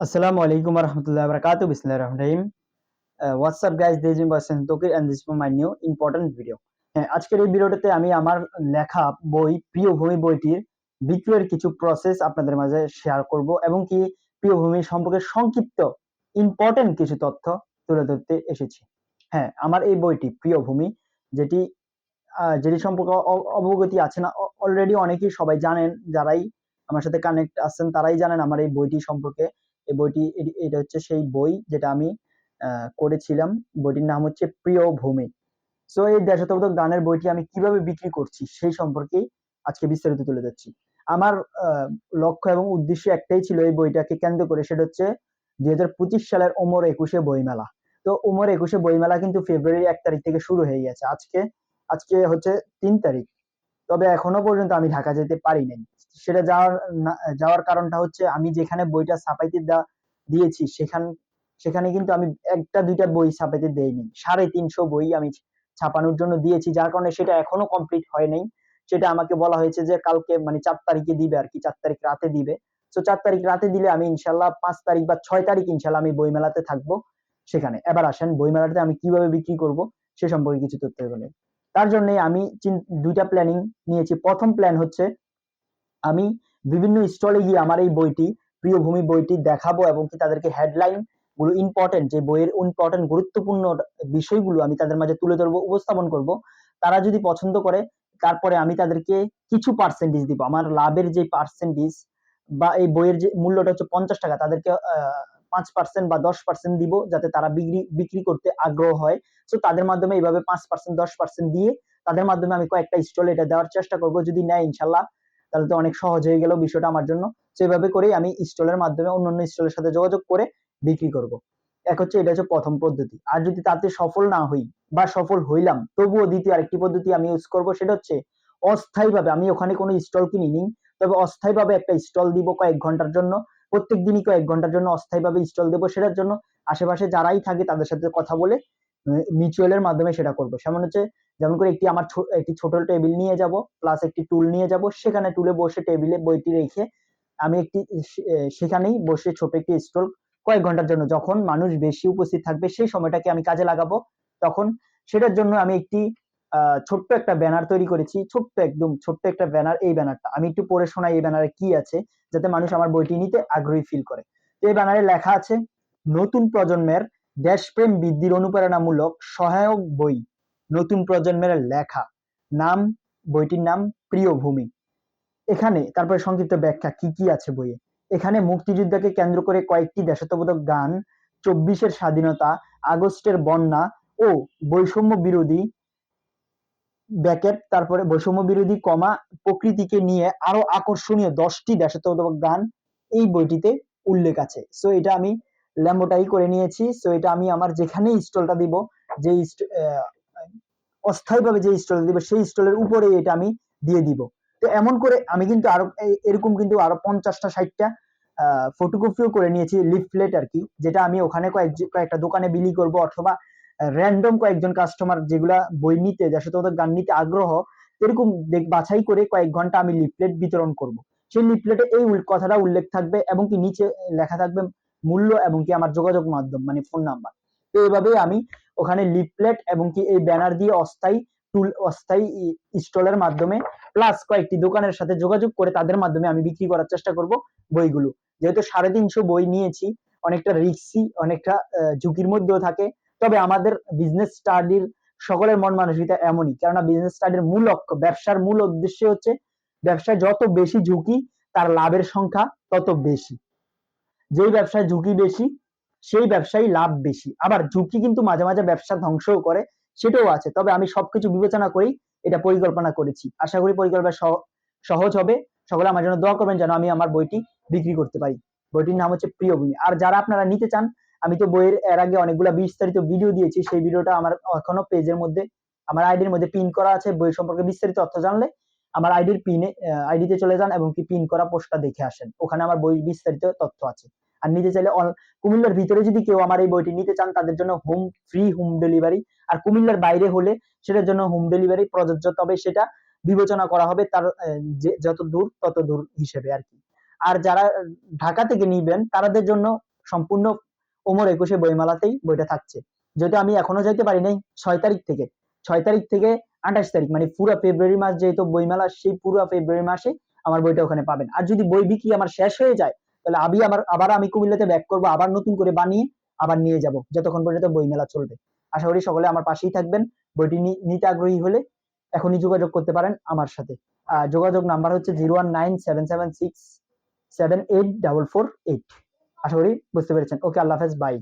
Assalamu alaikum warahmatullahi wabarakatuh. Bismillahirrahmanirrahim. Uh, what's up guys? This is Basen Tokir and this is for my new important video. হ্যাঁ আজকের এই ভিডিওটাতে আমি আমার লেখা বই প্রিয় ভূমি বইটির বিক্রয়ের কিছু প্রসেস আপনাদের মাঝে শেয়ার করব এবং কি প্রিয় ভূমি সম্পর্কে সংক্ষিপ্ত ইম্পর্টেন্ট কিছু তথ্য তুলে ধরতে এসেছি হ্যাঁ আমার এই বইটি প্রিয় ভূমি যেটি যেটি সম্পর্কে অবগতি আছে না অলরেডি অনেকেই সবাই জানেন যারাই আমার সাথে কানেক্ট আছেন তারাই জানেন আমার এই বইটি সম্পর্কে এই বইটি এটা হচ্ছে সেই বই যেটা আমি করেছিলাম। বইটির নাম হচ্ছে প্রিয় ভূমি। সো এই দেশাত্মবোধক গানের বইটি আমি কীভাবে বিক্রি করছি সেই সম্পর্কেই আজকে বিস্তারিত তুলে ধরছি। আমার লক্ষ্য এবং উদ্দেশ্য একটাই ছিল এই বইটাকে কেন্দ্র করে, সেটা হচ্ছে দুই হাজার পঁচিশ সালের ওমর একুশে বইমেলা। তো ওমর একুশে বইমেলা কিন্তু ফেব্রুয়ারি এক তারিখ থেকে শুরু হয়ে গেছে। আজকে আজকে হচ্ছে তিন তারিখ। তবে এখনও পর্যন্ত আমি ঢাকা যেতে পারি নাই। সেটা যাওয়ার যাওয়ার কারণটা হচ্ছে আমি যেখানে বইটা ছাপাইতে দিয়েছি সেখান, সেখানে কিন্তু আমি একটা দুইটা বই ছাপাইতে দেইনি। সাড়ে তিনশো বই আমি ছাপানোর জন্য দিয়েছি, যার কারণে সেটা এখনও কমপ্লিট হয় নাই। সেটা আমাকে বলা হয়েছে যে কালকে মানে চার তারিখে দিবে আর কি, চার তারিখ রাতে দিবে। তো চার তারিখ রাতে দিলে আমি ইনশাল্লাহ পাঁচ তারিখ বা ছয় তারিখ ইনশাল্লাহ আমি বই মেলাতে থাকব সেখানে। এবার আসেন বই মেলাতে আমি কীভাবে বিক্রি করব সে সম্পর্কে কিছু তথ্য বলে তার জন্য আমি দুইটা প্ল্যানিং নিয়েছি। প্রথম প্ল্যান হচ্ছে আমি বিভিন্ন স্টলে গিয়ে আমার এই বইটি, প্রিয় ভূমি বইটি দেখাবো এবং কি তাদেরকে হেডলাইনগুলো ইম্পর্টেন্ট যে বইয়ের ইম্পর্টেন্ট গুরুত্বপূর্ণ বিষয়গুলো আমি তাদের মাঝে তুলে ধরবো, উপস্থাপন করব। তারা যদি পছন্দ করে, তারপরে আমি তাদেরকে কিছু পার্সেন্টেজ দিব। আমার লাভের যে পার্সেন্টেজ বা এই বইয়ের যে মূল্যটা হচ্ছে পঞ্চাশ টাকা, তাদেরকে পাঁচ পার্সেন্ট বা দশ পার্সেন্ট দিব যাতে তারা বিক্রি বিক্রি করতে আগ্রহ হয়। তো তাদের মাধ্যমে এইভাবে পাঁচ পার্সেন্ট দশ পার্সেন্ট দিয়ে তাদের মাধ্যমে আমি কয়েকটা স্টল এটা দেওয়ার চেষ্টা করব। যদি নেয়, ইনশাল্লাহ তাহলে তো অনেক সহজ হয়ে গেল বিষয়টা আমার জন্য। সেভাবে করেই আমি স্টলের মাধ্যমে অন্যান্য স্টলের সাথে যোগাযোগ করে বিক্রি করব। এক হচ্ছে এটা হচ্ছে প্রথম পদ্ধতি। আর যদি তাতে সফল না হই বা সফল হইলাম, তবুও দ্বিতীয় আরেকটি পদ্ধতি আমি ইউজ করব, সেটা হচ্ছে অস্থায়ীভাবে আমি ওখানে কোনো স্টল কিনিনি তবে অস্থায়ীভাবে একটা স্টল দিব কয়েক ঘণ্টার জন্য প্রত্যেক দিনই কয়েক ঘণ্টার জন্য অস্থায়ীভাবে স্টল দেবো সেটার জন্য। আশেপাশে যারাই থাকে তাদের সাথে কথা বলে মিউচুয়ালের মাধ্যমে সেটা করব। যেমন হচ্ছে, যেমন করে একটি আমার একটি ছোট টেবিল নিয়ে যাব প্লাস একটি টুল নিয়ে যাব। সেখানে টুলে বসে টেবিলে বইটি রেখে আমি একটি সেখানেই বসে ছোট একটি স্টল কয়েক ঘণ্টার জন্য। যখন মানুষ বেশি উপস্থিত থাকবে, সেই সময়টাকে আমি কাজে লাগাবো। তখন সেটার জন্য আমি একটি ছোট্ট একটা ব্যানার তৈরি করেছি। ছোট্ট একদম ছোট্ট একটা ব্যানার এই ব্যানারটা আমি একটু পড়ে শোনাই এই ব্যানারে কি আছে, যাতে মানুষ আমার বইটি নিতে আগ্রহী ফিল করে। এই ব্যানারে লেখা আছে, নতুন প্রজন্মের দেশপ্রেম বৃদ্ধির অনুপ্রেরণামূলক সহায়ক বই নতুন প্রজন্মের লেখা। নাম, বইটির নাম প্রিয় ভূমি এখানে তারপরে সংক্ষিপ্ত ব্যাখ্যা, কি কি আছে বইয়ে? এখানে মুক্তিযুদ্ধকে কেন্দ্র করে কয়েকটি দেশাত্মবোধক গান, চব্বিশের স্বাধীনতা, আগস্টের বন্যা ও বৈষম্য বিরোধী ব্যাকেট, তারপরে বৈষম্য বিরোধী কমা প্রকৃতিকে নিয়ে আরও আকর্ষণীয় দশটি দেশাত্মবোধক গান এই বইটিতে উল্লেখ আছে। সো এটা আমি ল্যাম্বোটাই করে নিয়েছি। সো এটা আমি আমার যেখানেই স্টলটা দিব, যে অস্থায়ীভাবে যে স্টল দিব, সেই স্টলের উপরে এটা আমি দিয়ে দিব। তো এমন করে আমি কিন্তু আরও এরকম কিন্তু আরও পঞ্চাশটা, ষাটটা ফটোকপিও করে নিয়েছি লিফলেট আর কি, যেটা আমি ওখানে কয়েক কয়েকটা দোকানে বিলি করব অথবা র্যান্ডম কয়েকজন কাস্টমার যেগুলা বই নিতে দেশাত্মবোধক গান নিতে আগ্রহ, এরকম বাছাই করে কয়েক ঘণ্টা আমি লিফলেট বিতরণ করব। সেই লিফলেটে এই কথাটা উল্লেখ থাকবে এবং কি নিচে লেখা থাকবে মূল্য এবং কি আমার যোগাযোগ মাধ্যম মানে ফোন নাম্বার তো এইভাবেই আমি ওখানে লিফলেট এবং কি এই ব্যানার দিয়ে অস্থায়ী টুল অস্থায়ী স্টলের মাধ্যমে প্লাস কয়েকটি দোকানের সাথে যোগাযোগ করে তাদের মাধ্যমে আমি বিক্রি করার চেষ্টা করব বইগুলো। যেহেতু সাড়ে তিনশো বই নিয়েছি, অনেকটা রিক্সি অনেকটা ঝুঁকির মধ্যেও থাকে, তবে আমাদের বিজনেস স্টাডির সকলের মন মানসিকতা এমনই। কেননা বিজনেস স্টাডির মূল লক্ষ্য, ব্যবসার মূল উদ্দেশ্য হচ্ছে, ব্যবসায় যত বেশি ঝুঁকি, তার লাভের সংখ্যা তত বেশি। যেই ব্যবসায় ঝুঁকি বেশি, সেই ব্যবসায় লাভ বেশি। আবার ঝুঁকি কিন্তু মাঝে মাঝে ব্যবসা ধ্বংসও করে, সেটাও আছে। তবে আমি সবকিছু বিবেচনা করেই এটা পরিকল্পনা করেছি। আশা করি পরিকল্পনা সহজ হবে। সকলে আমার জন্য দোয়া করবেন যেন আমি আমার বইটি বিক্রি করতে পারি। বইটির নাম হচ্ছে প্রিয় ভূমি আর যারা আপনারা নিতে চান, আমি তো বইয়ের, এর আগে অনেকগুলা বিস্তারিত ভিডিও দিয়েছি। সেই ভিডিওটা আমার এখনও পেজের মধ্যে, আমার আইডির মধ্যে পিন করা আছে। বই সম্পর্কে বিস্তারিত তথ্য জানলে আমার আইডির পিনে আইডিতে চলে যান এবং কি পিন করা পোস্টটা দেখে আসেন। ওখানে আমার বই বিস্তারিত তথ্য আছে। আর নিতে চাইলে কুমিল্লার ভিতরে যদি কেউ আমার এই বইটি নিতে চান, তাদের জন্য হোম ফ্রি হোম ডেলিভারি আর কুমিল্লার বাইরে হলে সেটার জন্য হোম ডেলিভারি প্রযোজ্য, তবে সেটা বিবেচনা করা হবে তার যত দূর তত দূর হিসেবে আর কি। আর যারা ঢাকা থেকে নিবেন তাদের জন্য সম্পূর্ণ ওমর একুশে বইমেলাতেই বইটা থাকছে। যেহেতু আমি এখনও যাইতে পারি নাই, ছয় তারিখ থেকে। ছয় তারিখ থেকে আঠাশ তারিখ মানে পুরো ফেব্রুয়ারি মাস যেহেতু বইমেলা, সেই পুরো ফেব্রুয়ারি মাসে আমার বইটা ওখানে পাবেন। আর যদি বই বিক্রি আমার শেষ হয়ে যায়, তাহলে আমি আবার আবার আমি কুমিল্লাতে ব্যাক করব, আবার নতুন করে বানিয়ে আবার নিয়ে যাব, যতক্ষণ পর্যন্ত বইমেলা চলবে। আশা করি সকলে আমার পাশেই থাকবেন। বইটি নিতে আগ্রহী হলে এখনই যোগাযোগ করতে পারেন আমার সাথে। যোগাযোগ নাম্বার হচ্ছে zero one nine seven seven six seven eight double four eight. আশা করি বুঝতে পেরেছেন। ওকে, আল্লাহ হাফেজ, বাই।